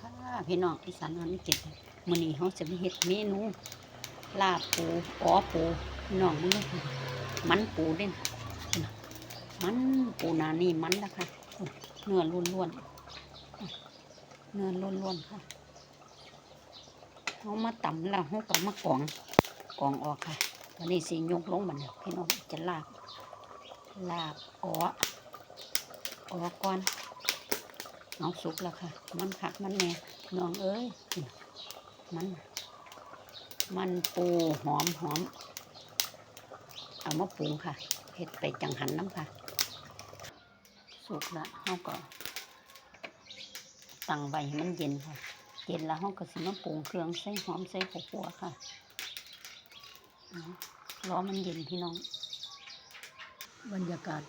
ค่ะพี่น้องอีสานวันเจ็ดมื้อนี้เขาจะมีเฮ็ดเมนูลาบปูอ๋อปูน้องมึงมันปูเด่นมันปูนานี่มันแล้วค่ะเนื้อล้วนๆเนื้อล้วนๆค่ะเขามาตำแล้วเขาก็มากรองกรองออกค่ะตอนนี้สียกลงบันพี่น้องจะลาบลาบอ๋ออ๋อก่อน เอาสุกแล้วค่ะ มันขักมันแน่น้องเอ้ย มัน มันปูหอมหอม เอามาปรุงค่ะเห็ดไปจังหันน้ำค่ะ สุกแล้วเขาก็ตั้งไว้ให้มันเย็นค่ะ เย็นแล้วเขาก็สิมาปรุงเครื่องใส่หอมใส่ผัวค่ะเอาล้อมันเย็นพี่น้อง บรรยากาศ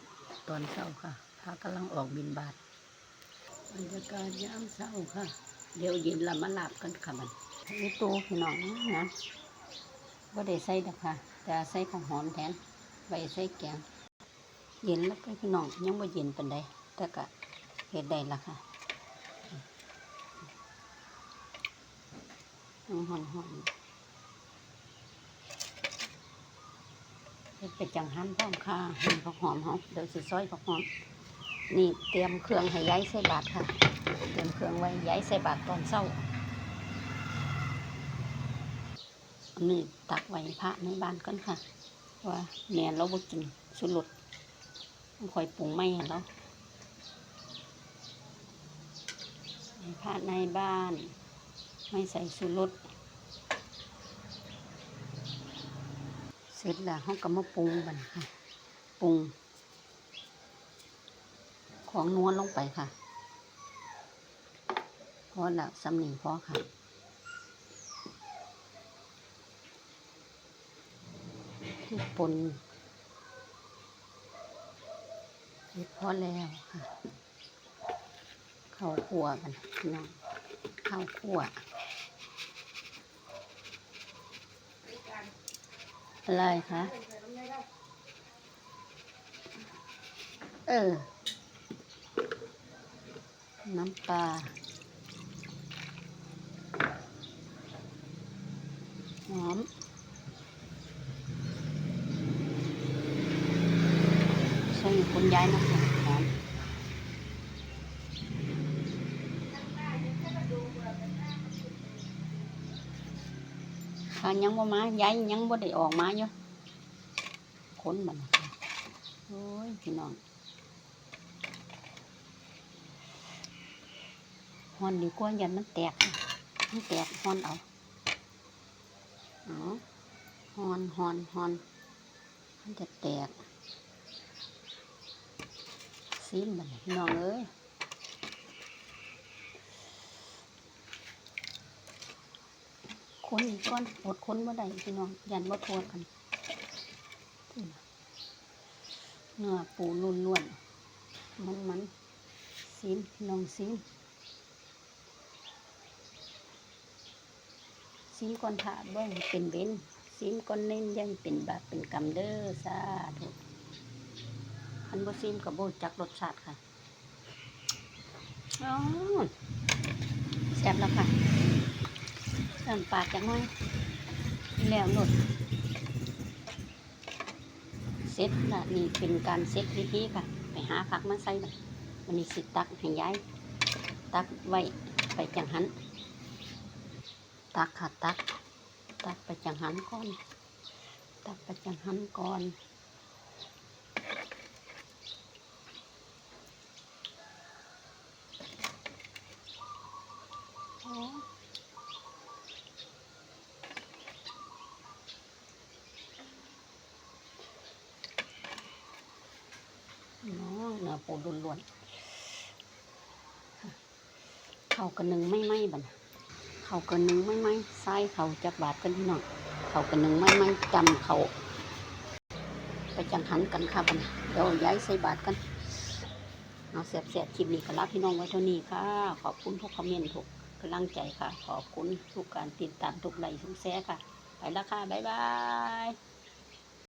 ตอนเช้าค่ะพากำลังออกบินบาท บรรยากาศยามเช้าค่ะ เดี๋ยวเย็นละมาลาบกันค่ะมันนี่ตู้พี่น้องนะว่าได้ใส่ดอกค่ะแต่ใส่ของหอมแทนไว้ใส่แกงเย็นแล้วก็พี่น้องยังว่เย็นปานใดแต่ก็เฮ็ดได้ละค่ะหอนหอนๆเฮ็ดไปจังหันพ้อมค่ะหั่นผักหอมเฮาเดี๋ยวสิซอยผักหอม นี่เตรียมเครื่องให้ย้ายใส่บาตรค่ะ เตรียมเครื่องไว้ย้ายใส่บาตรตอนเช้านนี้ตักไว้พระในบ้านกันค่ะ ว่าแม่เราบ่กินสุรสต้องคอยปรุงไม่ให้เราให้พระในบ้าน ไม่ใส่สุรสเสร็จแล้วเขาก็มาปรุงบันค่ะปรุง ของนวลลงไปค่ะพอแล้วสำนีพอค่ะที่ปนเฮ็ดพอแล้วค่ะข้าวคั่วกันน้องข้าวคั่วอะไรคะ เออ น้ำปลา หอม ใส่คนย้ายนะคะหอมถ้ายังบ่มาย้ายยังบ่ได้ออกมาอยู่คนมันโอ้ย พี่น้อง ฮอนดีกว่ายันมันแตก มันแตกฮอนเอาเอาฮอนฮอนฮอนมันจะแตกซีมมันพี่น้องเอ้ยคนอีกก้อนอดคนบ่ได้พี่น้อง ยันบ่าทวดกันเนื้อปูล้วนๆมันมันซีมพี่น้องซีม ซิมก่อนถาเบิ้งเป็นเบนซิมก่อนเน้นยังเป็นบาปเป็นกรรมเด้อสาธุอันบ่ซิมกับโบจักรสชาติค่ะอ๋อแซ่บแล้วค่ะเริ่มปากจังหน่อยแล้วหลดเสร็จละนี่เป็นการเซ็ตวิธีค่ะ ไปหาผักมาใส่บัดวันนี้สิตักให้ย้าย ตักไว้ไปจังหัน ตักค่ะตัก ตักไปจังหันก่อน ตักไปจังหันก่อนโอ้น้องเนื้อปูล้วนๆเข้ากันหนึ่งไม่ไหมบัดน เขากันหนึ่งไม่ไม่ไส้เขาจักบาทกันที่น้องเขากันหนึ่งไม่ไม่จำเขา ไปจังหันกันค่ะบันเดี๋ยวย้ายใส่บาทกันเอาเสียบเสียบคลิปนี้ก็รับพี่น้องไว้เท่านี้ค่ะ ขอบคุณทุกคอมเมนต์ทุกกำลังใจค่ะ ขอบคุณทุกการติดตามทุกไลค์ทุกแชร์ค่ะ ไปแล้วค่ะ บ๊ายบาย